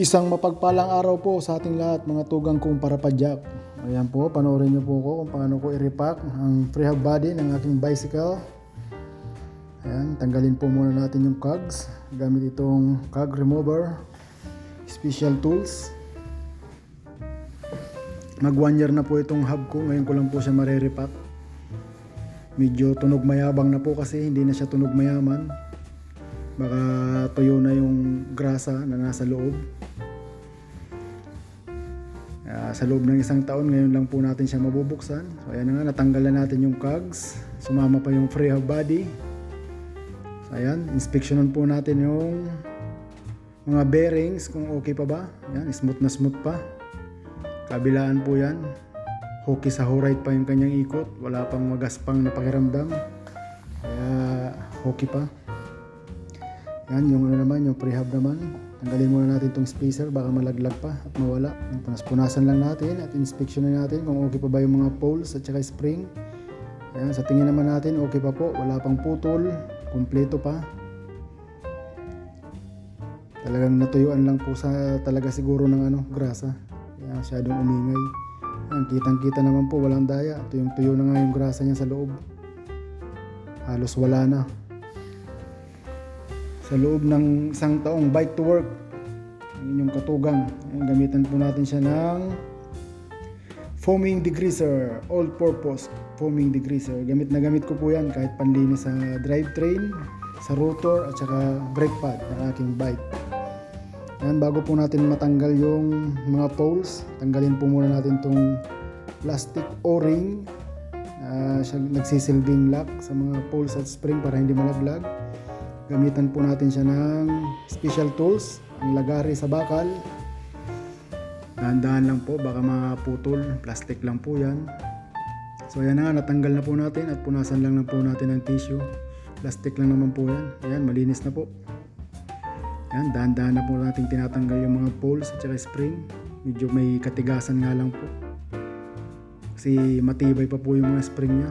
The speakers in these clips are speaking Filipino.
Isang mapagpalang araw po sa ating lahat mga tugang kong parapadyak. Ayan po, panoorin niyo po ko kung paano ko i-repack ang prehab body ng aking bicycle. Ayan, tanggalin po muna natin yung cogs gamit itong cog remover, special tools. Mag one year na po itong hub ko, ngayon ko lang po siya marirepack. Medyo tunog mayabang na po kasi hindi na siya tunog mayaman. Baka tuyo na yung grasa na nasa loob. Ah, sa loob ng isang taon, ngayon lang po natin siya mabubuksan. So ayan na nga, natanggal na natin yung cogs. Sumama pa yung free hub body. So ayan, inspeksyonan po natin yung mga bearings kung okay pa ba. Ayan, smooth na smooth pa. Kabilaan po yan. Hoki sa horite pa yung kanyang ikot. Wala pang magaspang na pakiramdam. Kaya hoki pa. Yan, yung ano naman, yung prehab naman. Tanggalin muna natin itong spacer, baka malaglag pa at mawala. Punas-punasan lang natin at inspeksyonan natin kung okay pa ba yung mga poles at saka spring. Yan, sa tingin naman natin, okay pa po. Wala pang putol, kumpleto pa. Talagang natuyuan lang po sa talaga siguro ng ano, grasa. Kaya masyadong umingay. Yan, kitang-kita naman po, walang daya. Tuyong-tuyo na nga yung grasa niya sa loob. Halos wala na sa loob ng isang taong bike to work. Ang inyong katugang. Ayan, gamitan po natin siya ng foaming degreaser. All purpose foaming degreaser. Gamit na gamit ko po yan kahit panlinis sa drivetrain sa rotor at saka brake pad ng aking bike. Yan bago po natin matanggal yung mga poles tanggalin po muna natin tong plastic o-ring na siya nagsisilbing lock sa mga poles at spring para hindi malaglag Gamitan po natin siya ng special tools, ang lagari sa bakal. Dahan-dahan lang po, baka maputol. Plastic lang po yan. So ayan na nga, natanggal na po natin at punasan lang na po natin ng tissue. Plastic lang naman po yan. Ayan, malinis na po. Ayan, dahan-dahan na po natin tinatanggal yung mga poles at saka spring. Medyo may katigasan nga lang po. Kasi matibay pa po yung mga spring niya.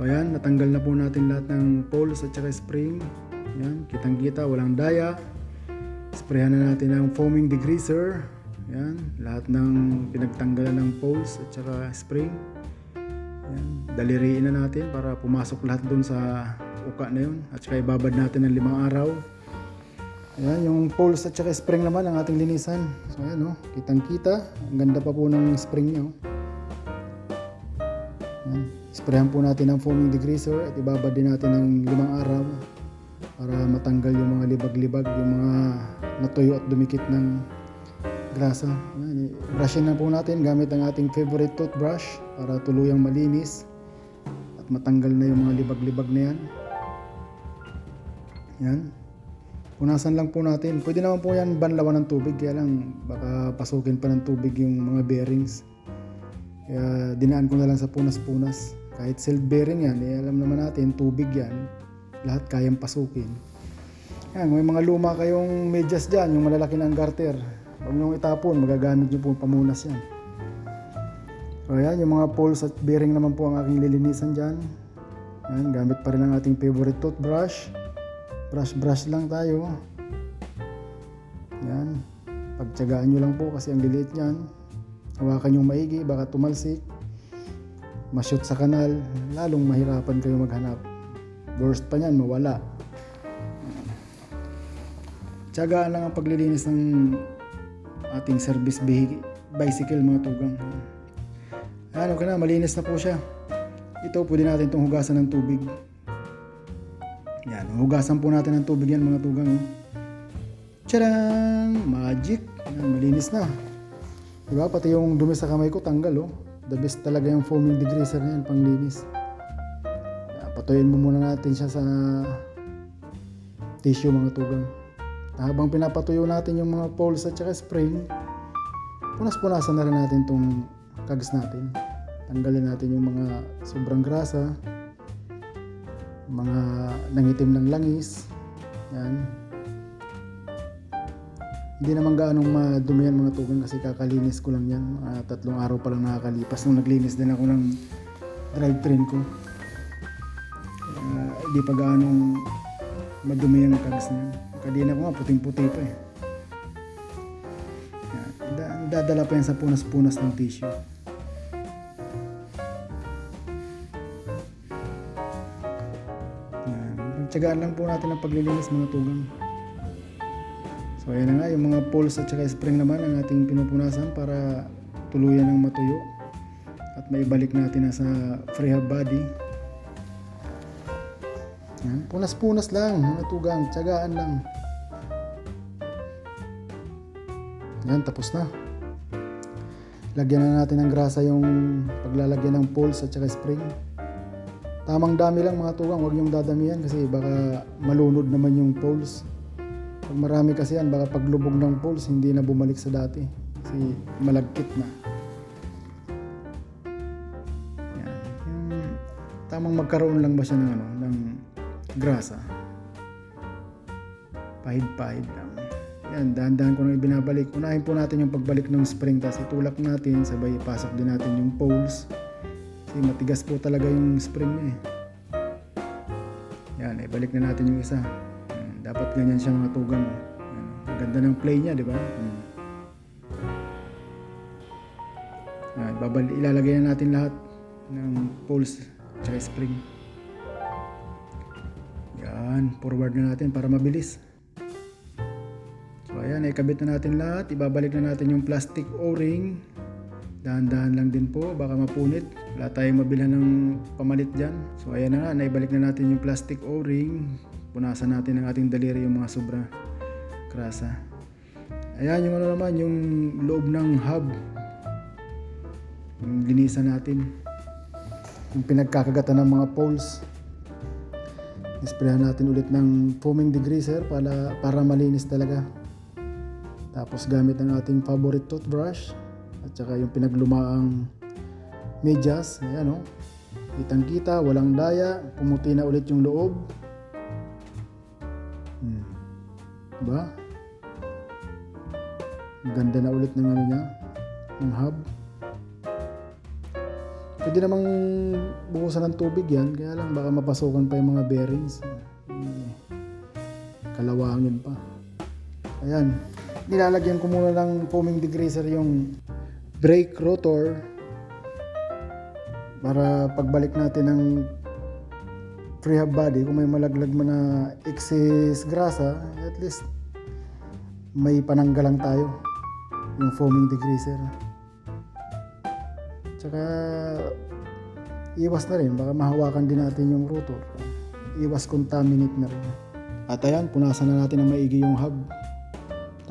So ayan, natanggal na po natin lahat ng poles at saka spring. Ayan, kitang kita, walang daya. Sprayhan na natin ang foaming degreaser. Ayan, lahat ng pinagtanggalan ng poles at saka spring. Ayan, daliriin na natin para pumasok lahat dun sa uka na yun. At saka ibabad natin ng limang araw. Ayan, yung poles at saka spring naman ang ating linisan. So ayan, oh, kitang kita. Ang ganda pa po ng spring niya. Oh. Ayan. Sprayan po natin ng foaming degreaser at ibabad din natin ng limang araw para matanggal yung mga libag-libag, yung mga natuyo at dumikit ng grasa. Ayan, brushin na po natin gamit ang ating favorite toothbrush para tuluyang malinis at matanggal na yung mga libag-libag na yan. Yan. Punasan lang po natin. Pwede naman po yan banlawan ng tubig kaya lang baka pasukin pa ng tubig yung mga bearings. Kaya dinaan ko na lang sa punas-punas. Kahit self bearing yan, eh, alam naman natin, tubig yan. Lahat kayang pasukin. Yan, may mga luma kayong medyas dyan, yung malalaki ng garter. Huwag nyo itapon, magagamit nyo po pamunas yan. So yan, yung mga poles at bearing naman po ang aking lilinisan dyan. Yan, gamit pa rin ang ating favorite toothbrush. Brush brush lang tayo. Yan. Pagtyagaan nyo lang po kasi ang liliit yan. Hawakan yung maigi, baka tumalsik ma-shoot sa kanal, lalong mahirapan kayo maghanap. Worst pa niyan, mawala. Tiyagaan lang ang paglilinis ng ating service bicycle mga tugang. Ano ka na, malinis na po siya. Ito, pwede natin itong hugasan ng tubig. Yan, hugasan po natin ng tubig yan mga tugang. Oh. Tadang! Magic! Yan, malinis na. Diba? Pati yung dumi sa kamay ko, tanggal oh the best talaga yung foaming degreaser na yan pang linis. Patuyin mo muna natin siya sa tissue mga tugang. Habang pinapatuyo natin yung mga poles at saka spring punas-punasan na rin natin tong kags natin. Tanggalin natin yung mga sobrang grasa mga nangitim ng langis yan hindi naman gaanong madumi yan mga tugang kasi kakalinis ko lang yan. Uh, tatlong araw pa lang nakakalipas nung naglinis din ako ng drivetrain ko. Uh, hindi pa gaanong madumi yung kags na yan. Kadina ko nga puting-puti pa eh. dadala pa yan sa punas-punas ng tissue. Yan. Tsagaan lang po natin ang paglilinis mga tugang. So ayan na nga, yung mga poles at saka spring naman ang ating pinupunasan para tuluyan ng matuyo. At maibalik natin na sa freehab body. Yan. Punas-punas lang mga tugang, tsagaan lang. Yan, tapos na. Lagyan na natin ng grasa yung paglalagyan ng poles at saka spring. Tamang dami lang mga tugang, huwag yung dadamihan kasi baka malunod naman yung poles. Pag marami kasi yan, baka paglubog ng poles, hindi na bumalik sa dati. Kasi malagkit na. Yan. Yung tamang magkaroon lang ba siya ng, ano, ng grasa. Pahid-pahid lang. Yan, dahan-dahan ko na ibinabalik. Unahin po natin yung pagbalik ng spring, tapos itulak natin, sabay ipasok din natin yung poles. Kasi matigas po talaga yung spring niya eh. Yan, ibalik na natin yung isa. Dapat ganyan siya mga tugang. Yan, ang ganda ng play niya, di ba? Hmm. Yan, babal, ilalagay na natin lahat ng poles at spring. Yan, forward na natin para mabilis. So ayan, ikabit na natin lahat. Ibabalik na natin yung plastic o-ring. Dahan-dahan lang din po, baka mapunit. Wala tayong mabilhan ng pamalit dyan. So ayan na nga, naibalik na natin yung plastic o-ring. Punasan natin ng ating daliri yung mga sobra krasa. Ayan yung ano naman, yung loob ng hub. Yung linisan natin. Yung pinagkakagatan ng mga poles. Isprayan natin ulit ng foaming degreaser para, para malinis talaga. Tapos gamit ang ating favorite toothbrush at saka yung pinaglumaang medyas. Ayan o. Kitang kita, walang daya. Pumuti na ulit yung loob. Hmm. Diba? Ganda na ulit ng ano niya. Ng hub. Pwede namang bukusan ng tubig yan. Kaya lang baka mapasukan pa yung mga bearings. Eh, Kalawangin pa. Ayan. Nilalagyan ko muna ng foaming degreaser yung brake rotor para pagbalik natin ng prehab body kung may malaglag man na excess grasa at least may pananggalang tayo. Yung foaming degreaser. Tsaka iwas na rin. Baka mahawakan din natin yung rotor. Iwas contaminate na rin. At ayan punasan na natin ng maigi yung hub.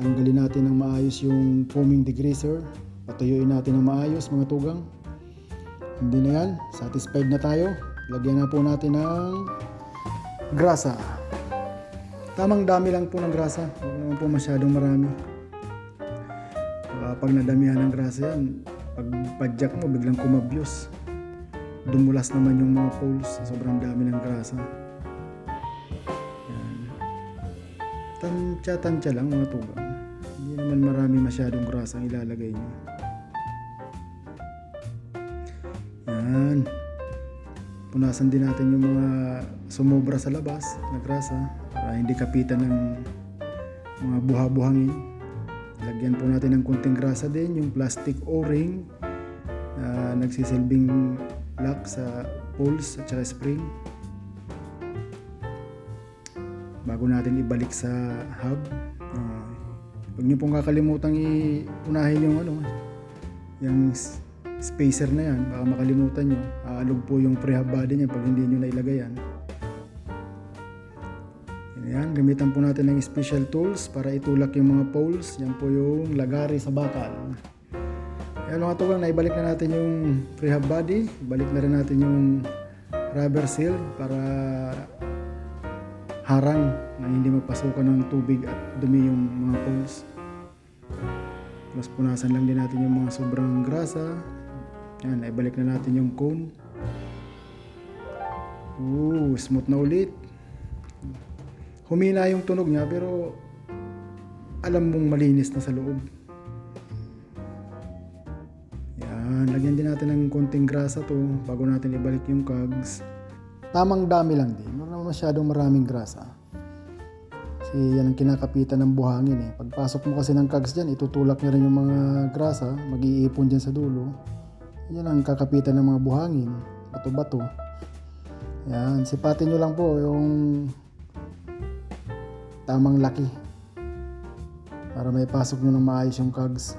Tanggalin natin ng maayos yung foaming degreaser. Patuyuin natin ng maayos mga tugang. Hindi na yan. Satisfied na tayo lagyan na po natin ng grasa. Tamang dami lang po ng grasa. Huwag naman po masyadong marami. Pag nadamihan ng grasa yan pag padjak mo biglang kumabyos. Dumulas naman yung mga poles. Sobrang dami ng grasa. Yan. Tansya-tansya lang mga tugang hindi naman marami masyadong grasa ang ilalagay nyo yan punasan din natin yung mga sumobra sa labas na grasa para hindi kapitan ng mga buha-buhangin. Lagyan po natin ng konting grasa din yung plastic o-ring na nagsisilbing lock sa poles at saka spring. Bago natin ibalik sa hub uh, huwag niyo pong kakalimutang iunahin yung ano yung spacer na yan. Baka makalimutan nyo aalog po yung prehab body niya pag hindi nyo nailagay yan yan, gamitan po natin ng special tools para itulak yung mga poles. Yan po yung lagari sa bakal. Yan mga tugang, naibalik na natin yung prehab body. Balik na rin natin yung rubber seal para harang na hindi magpasukan ng tubig at dumi yung mga poles. Tapos punasan lang din natin yung mga sobrang grasa. Yan, naibalik na natin yung cone. Ooh, smooth na ulit humina yung tunog niya pero alam mong malinis na sa loob. Yan, lagyan din natin ng konting grasa to bago natin ibalik yung cogs. Tamang dami lang din, wala naman masyadong maraming grasa. Kasi yan ang kinakapitan ng buhangin eh. Pagpasok mo kasi ng kags dyan, itutulak niya rin yung mga grasa, mag-iipon dyan sa dulo. Yan ang kakapitan ng mga buhangin, bato-bato. Yan, sipatin nyo lang po yung tamang laki para may pasok nyo ng maayos yung cogs.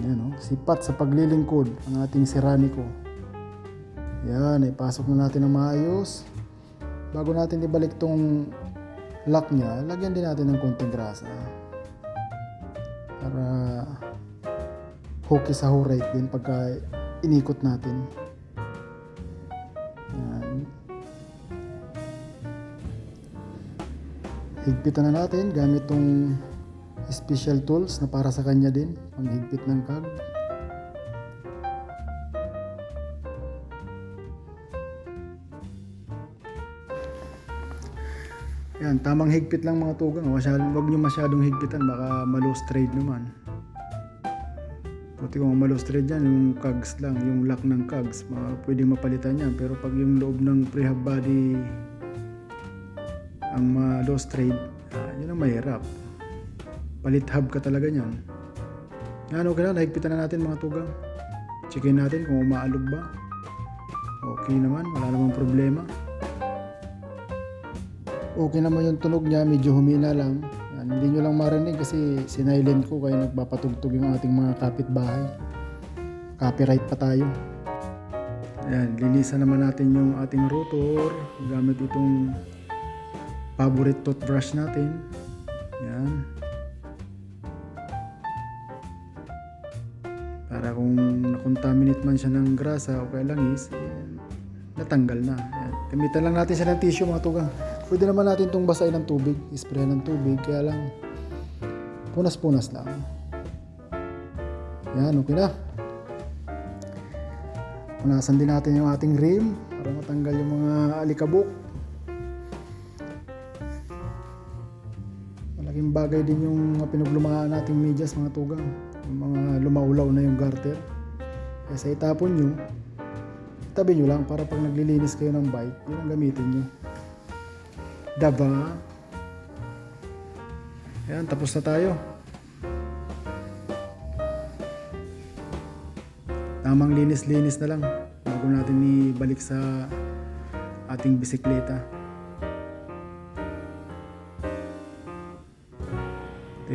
Yan o, sipat sa paglilingkod ang ating seraniko. Yan, ipasok na natin ng maayos. Bago natin ibalik tong lock niya, lagyan din natin ng konting grasa. Para hooky sa right din pagka inikot natin. Higpitan na natin gamit tong special tools na para sa kanya din, panghigpit ng kag. Yan, tamang higpit lang mga tugang. Huwag nyo masyadong higpitan, baka malose trade naman. Puti kung malose trade yan, yung cogs lang, yung lock ng cogs, mga, pwedeng mapalitan yan. Pero pag yung loob ng prehab body ang malose trade, ah, yun ang mahirap. Palit hub ka talaga niyan. Yan, okay na, nahigpitan na natin mga tugang. Checkin natin kung umaalog ba. Okay naman, wala namang problema okay naman yung tunog niya, medyo humina lang. Yan, hindi nyo lang marinig kasi sinilent ko kaya nagpapatugtog yung ating mga kapitbahay. Copyright pa tayo. Ayan, linisan naman natin yung ating rotor gamit itong favorite toothbrush natin. Yan. Para kung nakontaminate man siya ng grasa o kaya langis, eh, natanggal na. Ayan. Gamitan lang natin siya ng tissue mga tugang. Pwede naman natin itong basahin ng tubig, spray ng tubig, kaya lang punas-punas lang. Yan, okay na. Punasan din natin yung ating rim para matanggal yung mga alikabok. Malaking bagay din yung pinaglumaan nating medyas mga tugang. Yung mga lumaulaw na yung garter. Kaya itapon nyo, tabi nyo lang para pag naglilinis kayo ng bike, yun ang gamitin nyo. Daba. Ayan, tapos na tayo. Tamang linis-linis na lang bago natin ibalik sa ating bisikleta.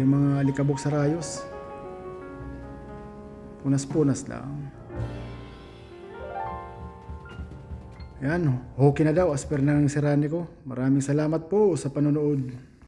Yung mga alikabok sa rayos. Punas-punas lang. Yan, okay na daw as per ng sirani ko. Maraming salamat po sa panonood.